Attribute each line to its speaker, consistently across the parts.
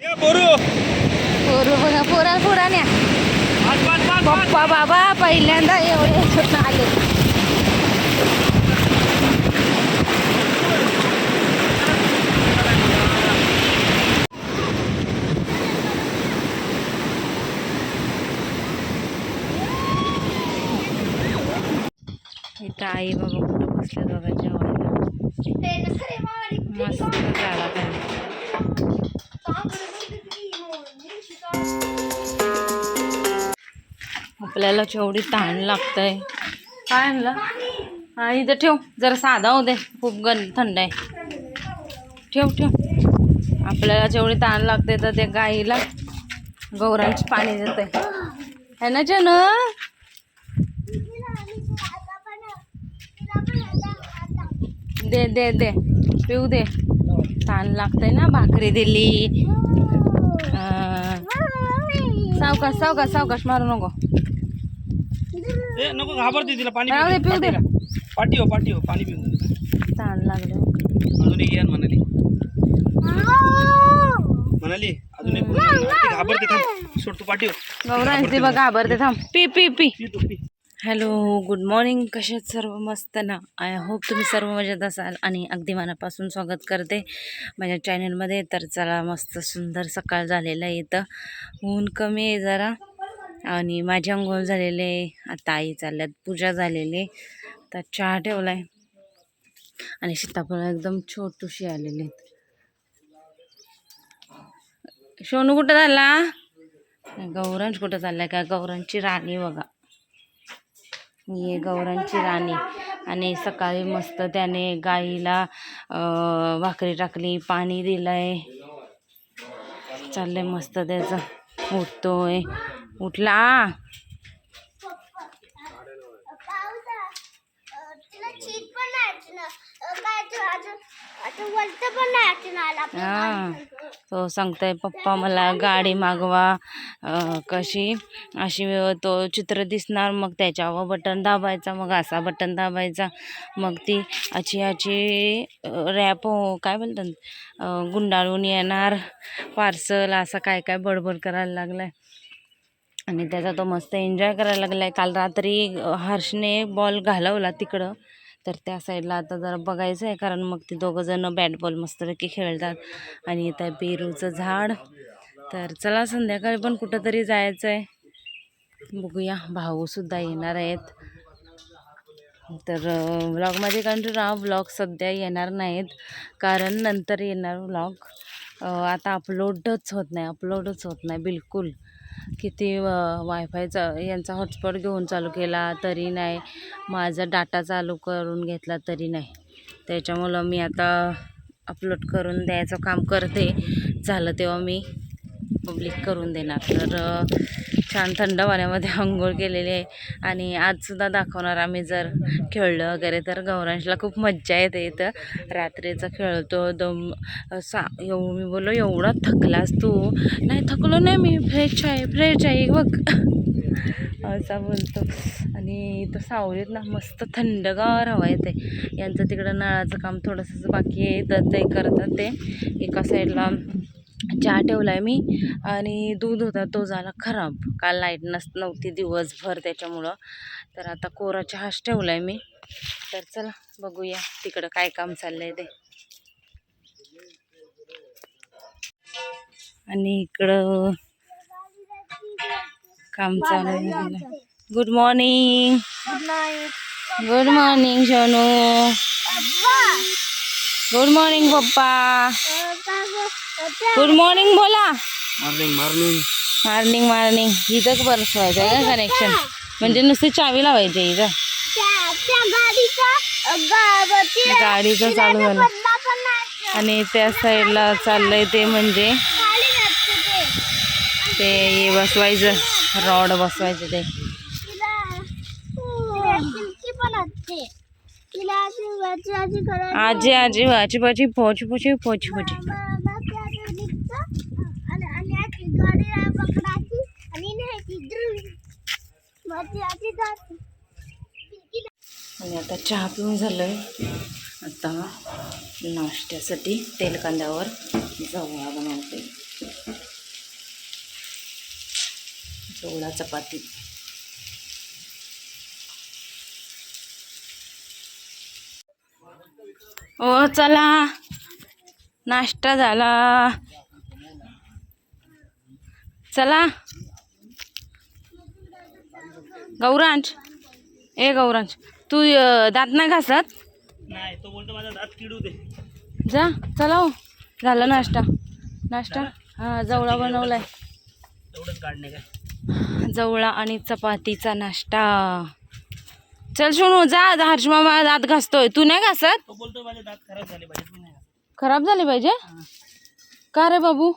Speaker 1: पोरं बघा पोरा. पप्पा बाबा पहिल्यांदा एवढे आले. इथं आई बाबा कुठं बसले दोघं जेवायला? मस्त झाला त्यांनी आपल्याला जेवढी तहान लागतंय. काय आणलं? हा इथं ठेव. जरा साधा होऊ दे. खूप गन थंड आहे. ठेव ठेव. आपल्याला जेवढी तहान लागते तर ते गाईला गौरांची पाणी देत आहे ना जन? दे दे दे. पिऊ दे. तहान लागतंय ना भाकरी दिली. अं, सावकाश सावकाश सावकाश मारू नको.
Speaker 2: ए, नको घाबरते तिला पाणी
Speaker 1: राहू दे, पिऊ दे.
Speaker 2: पाठी हो पाठी हो पाणी पिऊ दे.
Speaker 1: तहान लागलं.
Speaker 2: अजून एक यान म्हणाली. म्हणाली अजून एक घाबरते थांब. सोड तू पाठी हो.
Speaker 1: गौरांची बघा घाबरते थांब. पी. पी पी. Hello good morning. कसे सर्व? मस्त ना. आय होप तुम्ही सर्व मजेत असाल आणि अगदी मनापासून स्वागत करते माझ्या चॅनलमध्ये. तर चला मस्त सुंदर सकाळ झालेलं आहे इथं. ऊन कमी आहे जरा आणि माझी अंघोळ झालेले आहे. आता आई चालल्यात पूजा झालेली आहे. तर चहा ठेवला आहे आणि सीताफळ एकदम छोटूशी आलेली आहेत. सोनू कुठं झाला गौरांश कुठं चाललाय? का गौरांची राणी बघा. ही गौरांची राणी. आणि सकाळी मस्त त्याने गाईला भाकरी टाकली पाणी दिलंय. चाललंय मस्त त्याचं. उठतोय. उठला. हा तो सांगताय पप्पा मला गाडी मागवा. अं, कशी? अशी तो चित्र दिसणार मग त्याच्यावर बटन दाबायचा मग असा बटन दाबायचा. मग ती अशी अशी रॅप काय बोलतात? अं, गुंडाळून येणार पार्सल असं काय काय बडबड करायला लागलाय. आणि त्याचा तो मस्त एन्जॉय करायला लागलाय. काल रात्री अं, हर्षने बॉल घालवला तिकडं. तर त्या साईडला आता जरा बघायचं आहे कारण मग ते दोघंजणं बॅट बॉल मस्तपैकी खेळतात आणि इथं आहे पेरूचं झाड. तर चला संध्याकाळी पण कुठंतरी जायचं आहे. बघूया भाऊसुद्धा येणार आहेत. तर व्लॉगमध्ये कंटिन्यू राहा व्लॉग सध्या येणार नाहीत कारण नंतर येणार व्लॉग आता अपलोडच होत नाही अपलोडच होत नाही बिलकुल. किती वायफायचा यांचा हॉटस्पॉट घेऊन चालू केला तरी नाही. माझा डाटा चालू करून घेतला तरी नाही. त्याच्यामुळं मी आता अपलोड करून द्यायचं काम करते. झालं तेव्हा मी पब्लिक करून देणार. तर छान थंड पाण्यामध्ये आंघोळ केलेली आहे. आणि आजसुद्धा दाखवणार आम्ही जर खेळलं वगैरे तर गौरांशला खूप मज्जा येते इथं. रात्रीचं खेळतो दम सा एव मी बोललो एवढा थकलास तू. नाही थकलो नाही मी. फ्रेश आहे फ्रेश आहे. बघ. असा बोलतो. आणि इथं सावलीत ना मस्त थंडगार हवा येते. यांचं तिकडं नळाचं काम थोडंसं बाकी आहे. तर ते करतात ते. एका साईडला चहा ठेवला आहे मी आणि दूध होता तो झाला खराब. काल लाइट नस नव्हती दिवसभर त्याच्यामुळं. तर आता कोरा चहाच ठेवला आहे मी. तर चला बघूया तिकडं काय काम चाललं आहे ते. आणि इकडं काम चालू आहे good morning good morning Sonu good morning पप्पा गुड मॉर्निंग बोला
Speaker 2: मॉर्निंग मॉर्निंग
Speaker 1: मॉर्निंग मॉर्निंग इथं बसवायचं आहे का कनेक्शन म्हणजे नुसती चावी लावायची इथं. गाडीचं चालू झालं. आणि त्या साईडला चाललंय ते म्हणजे ते हे बसवायचं. रॉड बसवायचं ते. आजी आजी आजी बाजी पोची पोची पोची पोची. आणि आता चहा पिऊन झालं आता नाश्त्यासाठी तेलकांद्यावर जवळा बनवते. जवळा चपाती. ओ चला. नाश्ता झाला. चला. गौरांश. ए गौरांश. तू दात नाही घासत?
Speaker 2: नाही तो बोलतो माझा दात किडू दे.
Speaker 1: जा चला हो. झालं नाश्ता. नाश्ता? हां जवळा बनवलाय.
Speaker 2: तेवढंच काढणे काय?
Speaker 1: जवळा आणि चपातीचा नाश्ता. चल शोनू जा हर्ष मामा दात घासतोय. तू नाही घासत?
Speaker 2: तो बोलतो माझे दात खराब झाले पाहिजे तू नाही घासत.
Speaker 1: खराब झाले पाहिजे? का रे बाबू?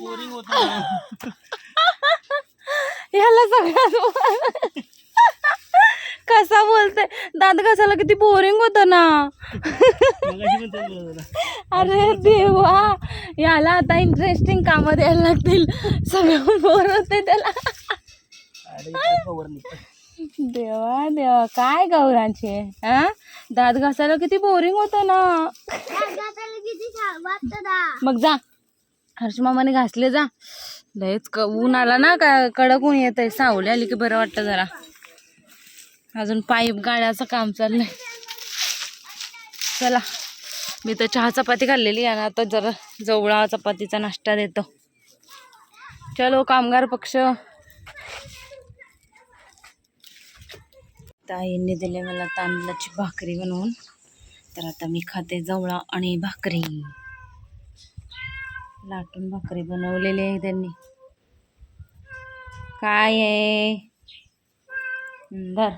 Speaker 2: बोरिंग होतं ना.
Speaker 1: ह्याला सगळ्यात कसा बोलते दात घासायला किती बोरिंग होतं ना. अरे देवा याला आता इंटरेस्टिंग कामं द्यायला लागतील. सगळं बोर होते त्याला. देवा देवा काय गौरांचे हा? दात घासायला किती बोरिंग होतं ना. मग जा. हर्ष मामाने घासले जा. लयच क ऊन आला ना का कडक ऊन येत आहे सावली आली की बरं वाटतं जरा. अजून पाईप गाड्याचं काम चाललंय. चला मी तर चहा चपाती खाल्लेली आणि आता जरा जवळा चपातीचा नाश्ता देतो. चलो कामगार पक्ष. ताईंनी दिले मला तांदळाची भाकरी बनवून. तर आता मी खाते जवळा आणि भाकरी. लाटून भाकरी बनवलेली आहे त्यांनी. काय आहे? बर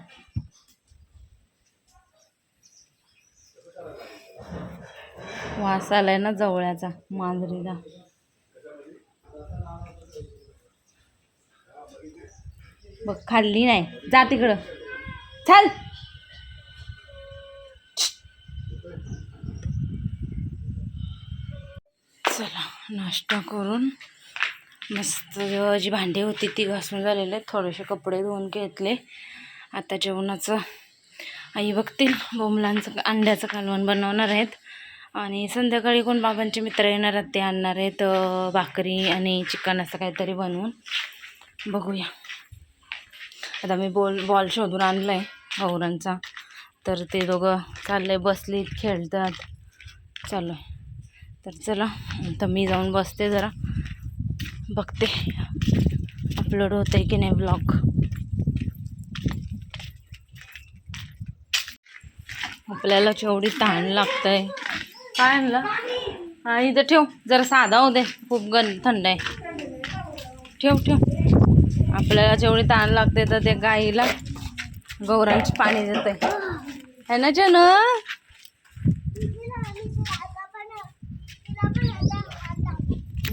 Speaker 1: वास आलाय ना जवळ्याचा मांजरीला बघ खाल्ली नाही. जा तिकडं. चल. चला नाश्ता करून मस्त जी भांडी होती ती घासून झालेले थोडेसे कपडे धुवून घेतले. आता जेवणाचं आई बघतील. बोमलांचं अंड्याचं कालवण बनवणार आहेत. आणि संध्याकाळी कोण बाबांचे मित्र येणार आहेत ते आणणार आहेत भाकरी आणि चिकन असं काहीतरी बनवून. बघूया. आता मी बॉल बॉल शोधून आणला आहे भाऊरांचा तर ते दोघं चालले बसली खेळतात. चालू आहे. तर चला तर मी जाऊन बसते जरा. बघते अपलोड होते आहे की नाही ब्लॉग आपल्याला जेवढी तहान लागत आहे काय आणलं? हा इथं ठेव. जरा साधा होऊ दे. खूप गन थंड आहे. ठेव ठेव. आपल्याला जेवढी तहान लागते तर ते गाईला गौरांची पाणी देते है ना जन?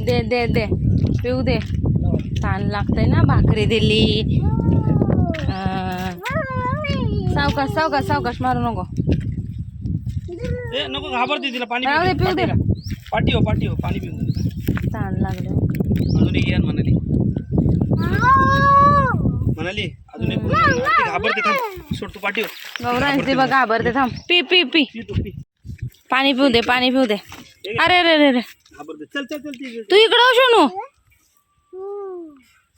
Speaker 1: दे दे दे. पिऊ दे. तहान लागतंय ना भाकरी दिली. सावकाश सावकाश सावकाश मारू नको.
Speaker 2: ए नको घाबरते तिला पाणी
Speaker 1: राहू दे,
Speaker 2: पिऊ
Speaker 1: पिऊ दे.
Speaker 2: पाठी हो पाठी हो पाणी पिऊन दे.
Speaker 1: तहान लागलं
Speaker 2: अजून एक म्हणाली. म्हणाली अजून एक घाबरते थांब. सोड तू पाठी हो
Speaker 1: गौरांची बघ घाबरते थांब. पी पी पी.
Speaker 2: पी तू पी.
Speaker 1: पाणी पिऊ दे पाणी पिऊ दे. अरे अरे अरे अरे.
Speaker 2: घाबरते. चल चल चल ती
Speaker 1: तू इकडं हो शोनू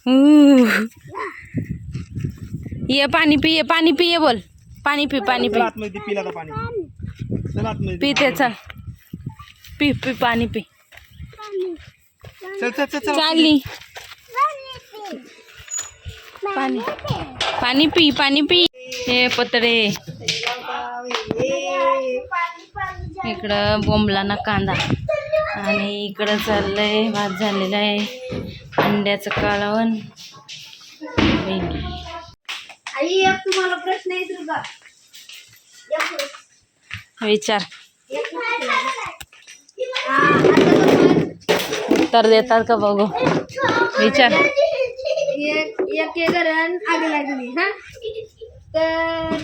Speaker 1: हम्म. ये पाणी पी ये पाणी पी ये बोल. पाणी पी पाणी पी.
Speaker 2: चल आतमध्ये ती पिला आता पाणी. चल आतमध्ये
Speaker 1: पी ते चल. पी पी पाणी पी.
Speaker 2: चल चल चल चल
Speaker 1: चालली. पाणी. पाणी पी पाणी पी. हे पतडे इकडं बोंबलाना कांदा. आणि इकडं चाललंय भात झालेला आहे. अंड्याचं कालवण भेंडी.
Speaker 3: आई एक तुम्हाला प्रश्न येतो का
Speaker 1: विचार. उत्तर देतात का बघू? विचार.
Speaker 3: एक एक एकरण आग लागली हा? तर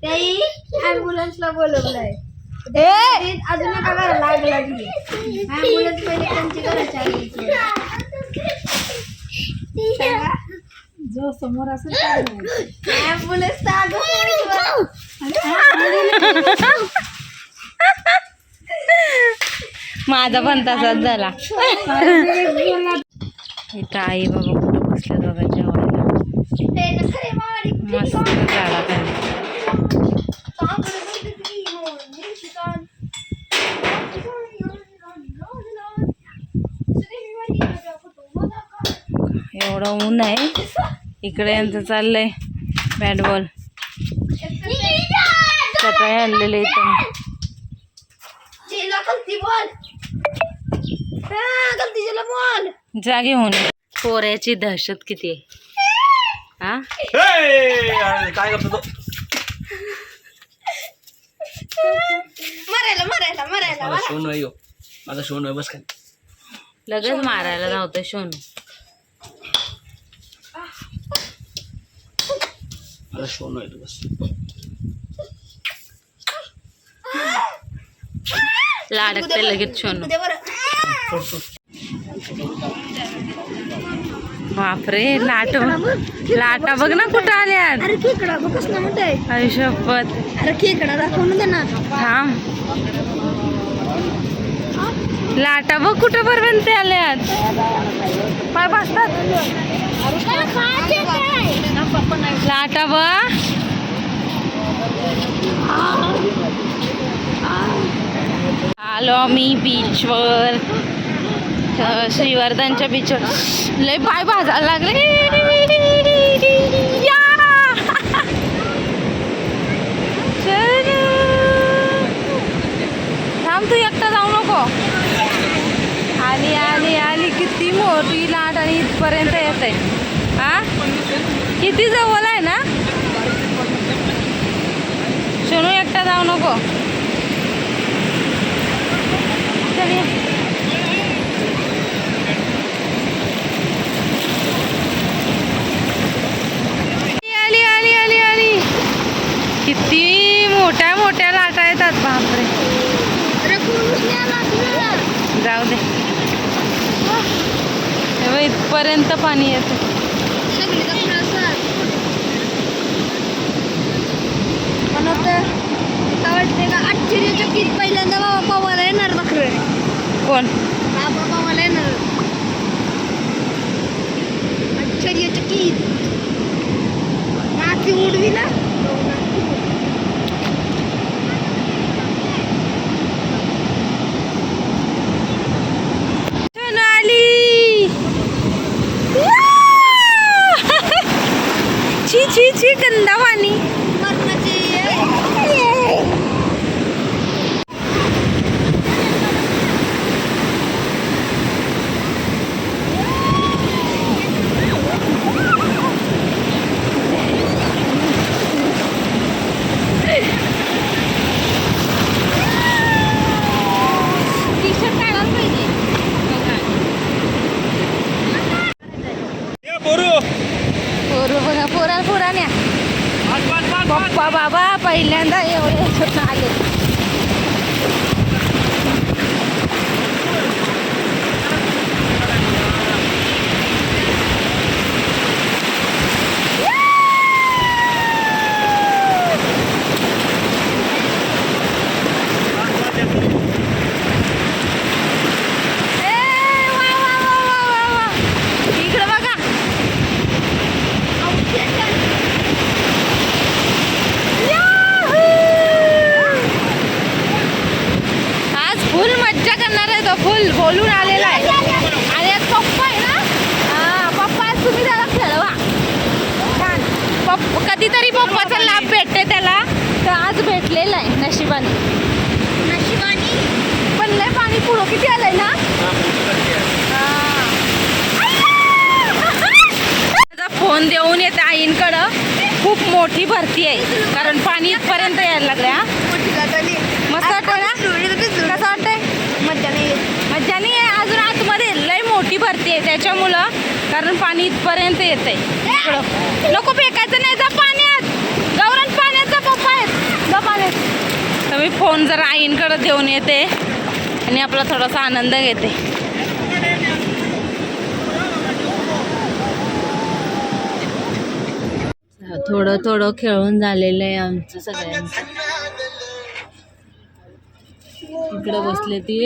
Speaker 3: त्याही ॲम्ब्युलन्सला बोलवलंय. अजून एका घराला आग लागली ॲम्ब्युलन्स पहिले त्यांच्या घराच्या आगी जो समोर असेल ॲम्ब्युलन्स आग
Speaker 1: माझा पण तसाच झाला. इथं आई बाबा कुठं बसले बघा जेवायला मस्त खाली एवढं ऊन आहे. इकडे यांचं चाललंय बॅट बॉल. सकाळी आणलेले इथं. जागे होऊन पोऱ्याची दहशत किती आहे?
Speaker 2: काय करतो तो?
Speaker 3: मरायला मरायला मरायला
Speaker 2: ह्यो. माझा बस खाली.
Speaker 1: लगेच मारायला धावतं शोन.
Speaker 2: माझा शोन आहे तू बस.
Speaker 1: लाडकते लगेच शोन. बापरे लाट लाटा बघ ना कुठं आल्यात.
Speaker 3: अरे खेकडा बघ
Speaker 1: आयुष्यपत
Speaker 3: खेकडा
Speaker 1: थांब. लाटा बघ कुठं बरोबर ते आल्यात. पाय बसतात. लाटा बघ. आलो आम्ही बीचवर श्रीवर्धनच्या बीचवर लय पाय भाजायला लागले. या! थांब तू एकटा जाऊ नको. आली आली आली किती मोठी लाट आणि इथपर्यंत येते हा? किती जवळ आहे ना सोनू एकटा जाऊ नको चल ये. आली आली आली आली किती मोठ्या मोठ्या लाटा येतात बापरे
Speaker 3: अरे कोणच नाही आला तुला.
Speaker 1: जाऊ दे हे बघ, इथपर्यंत पाणी येतं.
Speaker 3: काय वाटते का आश्चर्यचकित पहिल्यांदा बाबा पवायला येणार बकरं
Speaker 1: कोण?
Speaker 3: बाबा पवायला येणार. आश्चर्यचकित नाची उडवी ना
Speaker 1: सोनू आली छी छी छी गंदा पाणी
Speaker 3: मरणाची
Speaker 1: टी शर्ट काढायला पाहिजे
Speaker 2: ए, पोरू
Speaker 1: पोरं बघा पोरा पोराण्या
Speaker 2: पाच, पाच, पाच, पाच.
Speaker 1: पप्पा बाबा पहिल्यांदा एवढे याच्यात आले ए, वा, वा, वा, वा, वा, वा. इकडं बघा आज फुल मज्जा करणार आहे तो फुल बोलून आलेला आहे आणि आज पप्पा आहे ना हा पप्पा आज तुम्ही त्याला खेळवा छान पप्प कधीतरी पप्पाचा लाभ भेटते त्याला तर आज भेटलेला आहे नशिबाने.
Speaker 3: नशिबानी?
Speaker 1: पण लय पाणी पुढं किती आलंय ना? माझा फोन देऊन येते आईंकडं. खूप मोठी भरती आहे. कारण पाणी इथपर्यंत यायला लागले हा. मस्त वाटतं ना? कसं वाटतंय?
Speaker 3: मज्जा नाही येत.
Speaker 1: मज्जा नाही आहे. अजून आतमध्ये लय मोठी भरती आहे त्याच्यामुळं कारण पाणी इथपर्यंत येते इकडं. नको फेकायचं नाही जा पाण्यात गौरण पाण्यात जा पप्पा आहेत जा पाण्यात तर मी फोन जरा आईंकडं देऊन येते आणि आपला थोडासा आनंद घेते. थोडं थोडं खेळून झालेलं आहे आमचं सगळ्यांचं. इकडे बसले ती.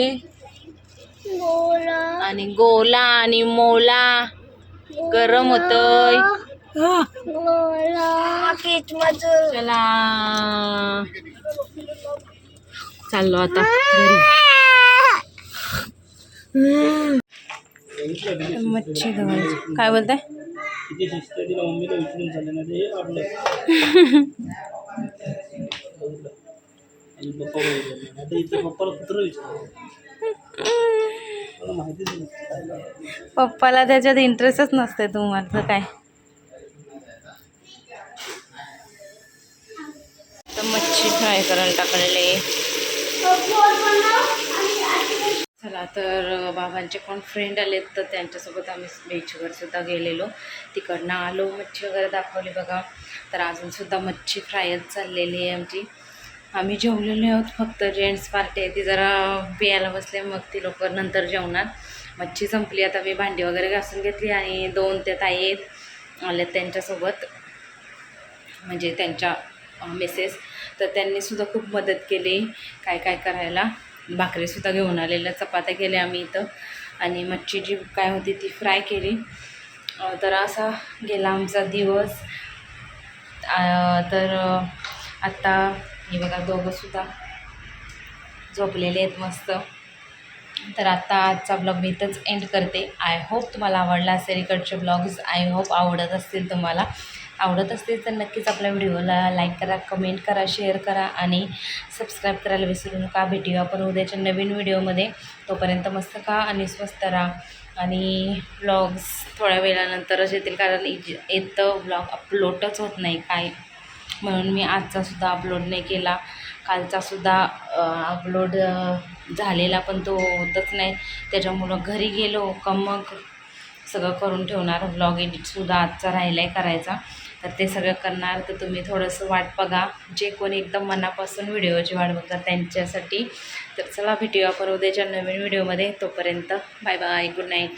Speaker 1: आणि गोला आणि मोला. गरम होतय. चला. चाललो आता घरी. मच्छी धुवायची काय बोलताय?
Speaker 2: पप्पाला
Speaker 1: त्याच्यात इंटरेस्टच नसते तुम्हाला काय? तर मच्छी फ्राय करायला टाकलेले चला तर बाबांचे कोण फ्रेंड आलेत तर त्यांच्यासोबत आम्ही बीचवर सुद्धा गेलेलो. तिकडनं आलो मच्छी वगैरे दाखवली बघा. तर अजूनसुद्धा मच्छी फ्रायच चाललेली आहे आमची. आम्ही जेवलेलो आहोत फक्त जेंट्स पार्टी आहे ती जरा पियाला बसले मग ती लोक नंतर जेवणार. मच्छी संपली आता मी भांडी वगैरे घासून घेतली आणि दोन ते ताई आहेत आलेत त्यांच्यासोबत. म्हणजे त्यांच्या मिसेस तर त्यांनीसुद्धा खूप मदत केली काय काय करायला. भाकरीसुद्धा घेऊन आलेल्या चपात्या केल्या आम्ही इथं. आणि मच्छी जी काय होती ती फ्राय केली. तर असा गेला आमचा दिवस. तर आत्ता हे बघा दोघंसुद्धा झोपलेले आहेत मस्त. तर आत्ता आजचा ब्लॉग मी इथंच एंड करते. आय होप तुम्हाला आवडला असेल इकडचे ब्लॉग्स आय होप आवडत असतील तुम्हाला. आवडत असतील तर नक्कीच आपल्या व्हिडिओला लाईक करा कमेंट करा शेअर करा आणि सबस्क्राईब करायला विसरू नका. भेटूया आपण उद्याच्या नवीन व्हिडिओमध्ये. तोपर्यंत मस्त खा आणि स्वस्त राहा. आणि ब्लॉग्स थोड्या वेळानंतरच येतील कारण इज येतं ब्लॉग अपलोडच होत नाही काय म्हणून मी आजचासुद्धा अपलोड नाही केला. कालचासुद्धा अपलोड झालेला पण तो होतच नाही. त्याच्यामुळं घरी गेलो का मग सगळं करून ठेवणार. ब्लॉग एडिटसुद्धा आजचा राहिला आहे करायचा. तर ते सगळं करणार तर तुम्ही थोडंसं वाट बघा. जे कोणी एकदम मनापासून व्हिडिओची वाट बघतात त्यांच्यासाठी. तर चला भेटूया आपण उद्याच्या नवीन व्हिडिओमध्ये. तोपर्यंत बाय बाय गुड नाईट